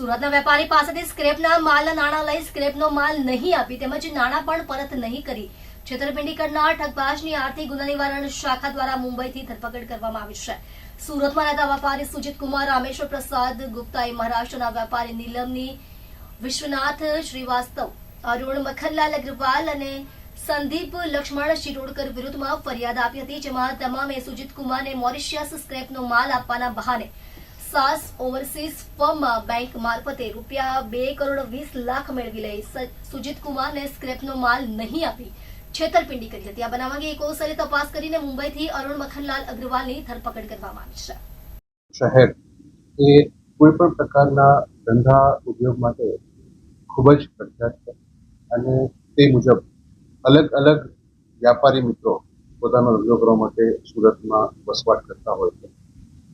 સુરતના વેપારી પાસેથી સ્ક્રેપના માલના નાણાં લઈ સ્ક્રેપનો માલ નહીં આપી તેમજ નાણાં પણ પરત નહીં કરી. છેતરપિંડી કરનાર ઠગબાજની આર્થિક ગુના નિવારણ શાખા દ્વારા મુંબઈથી ધરપકડ કરવામાં આવી છે. સુરતમાં રહેતા વેપારી સુજીત કુમાર, રામેશ્વર પ્રસાદ ગુપ્તાએ મહારાષ્ટ્રના વેપારી નીલમની વિશ્વનાથ શ્રીવાસ્તવ, અરુણ મખનલાલ અગ્રવાલ અને સંદીપ લક્ષ્મણ શિરોડકર વિરુદ્ધમાં ફરિયાદ આપી હતી, જેમાં તમામે સુજીત કુમારને મોરિશિયસ સ્ક્રેપનો માલ આપવાના બહાને સાસ ઓવરસીઝ ફર્મમાં બેંક મારફતે રૂપિયા બે કરોડ વીસ લાખ મેળવી લઈ. સુજીત કુમારને સ્ક્રેપનો માલ નહીં આપી. છેતરપિંડી કરી હતી. આ બનાવ અંગે એકોસરે તપાસ કરીને મુંબઈથી અરુણ મખનલાલ અગ્રવાલની ધરપકડ કરવામાં આવી છે. શહેર એ કોઈ પણ પ્રકારના ધંધા ઉદ્યોગ માટે ખૂબ જ પ્રખ્યાત છે અને તે મુજબ અલગ અલગ વ્યાપારી મિત્રો પોતાનો ધંધો કરવા માટે સુરતમાં વસવાટ કરતા હોય છે.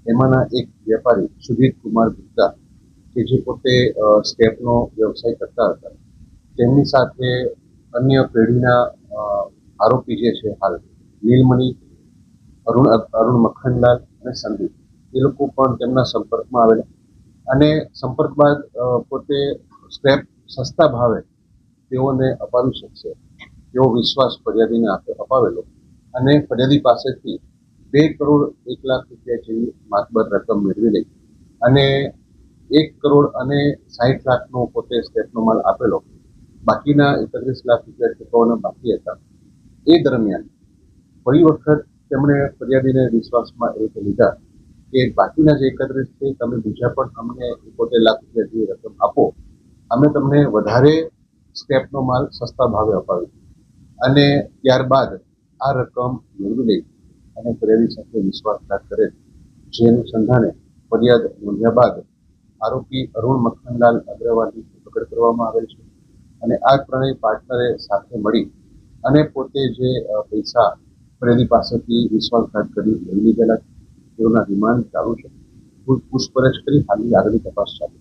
એમાંના એક વેપારી સુધીર કુમાર ગુપ્તા કે જે પોતે સ્ટેપનો વ્યવસાય કરતા હતા. તેમની સાથે અન્ય પેઢીના આરોપી જે છે હાલ, નીલમણી, અરુણ અરુણ મખનલાલ અને સંદીપ. એ લોકો પણ તેમના સંપર્કમાં આવેલા. અને સંપર્ક બાદ પોતે સ્ટેપ સસ્તા ભાવે તેઓને અપાવી શકશે. તેવો વિશ્વાસ ફરિયાદીને અપાવેલો. અને ફરિયાદી પાસેથી બે કરોડ એક લાખ રૂપિયા જેવી માતબર રકમ મેળવી લઈ. અને એક કરોડ અને સાહીઠ લાખનો પોતે સ્ટેપનો માલ આપેલો. બાકીના એકત્રીસ લાખ રૂપિયા ચૂકવવાના બાકી હતા. એ દરમિયાન ફરી વખત તેમણે ફરિયાદીને વિશ્વાસમાં એ લીધા કે બાકીના જે એકત્રીસ છે, તમે બીજા પણ અમને એકોતેર લાખ રૂપિયા જેવી રકમ આપો. અમે તમને વધારે સ્ટેપનો માલ સસ્તા ભાવે અપાવી અને ત્યારબાદ આ રકમ મેળવી લઈ અને પ્રેરી સાથે વિશ્વાસઘાત કરે જે અનુસંધાને ફરિયાદ નોંધ્યા બાદ આરોપી અરુણ મખનલાલ અગ્રવાલની ધરપકડ કરવામાં આવેલ છે અને આ ત્રણેય પાર્ટનરે સાથે મળી અને પોતે જે પૈસા પ્રેરી પાસેથી વિશ્વાસઘાત કરી લઈ લીધેલા તેઓના રિમાન્ડ ચાલુ છે. પૂછપરછ કરી હાલની આગળની તપાસ ચાલુ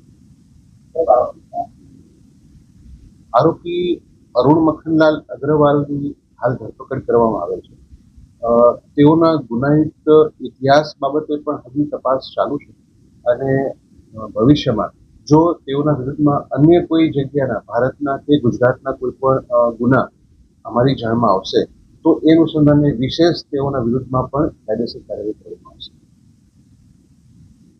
આરોપી અરુણ મખનલાલ અગ્રવાલની હાલ ધરપકડ કરવામાં આવેલ છે. તેઓના ગુનાહિત ઇતિહાસ બાબતે પણ હજી તપાસ ચાલુ છે અને ભવિષ્યમાં જો તેઓના વિરુદ્ધમાં અન્ય કોઈ જગ્યાના, ભારતના કે ગુજરાતના કોઈ પણ ગુના અમારી જાણમાં આવશે, તો એ અનુસંધાને વિશેષ તેઓના વિરુદ્ધમાં પણ કાયદેસર કાર્યવાહી કરવામાં આવશે.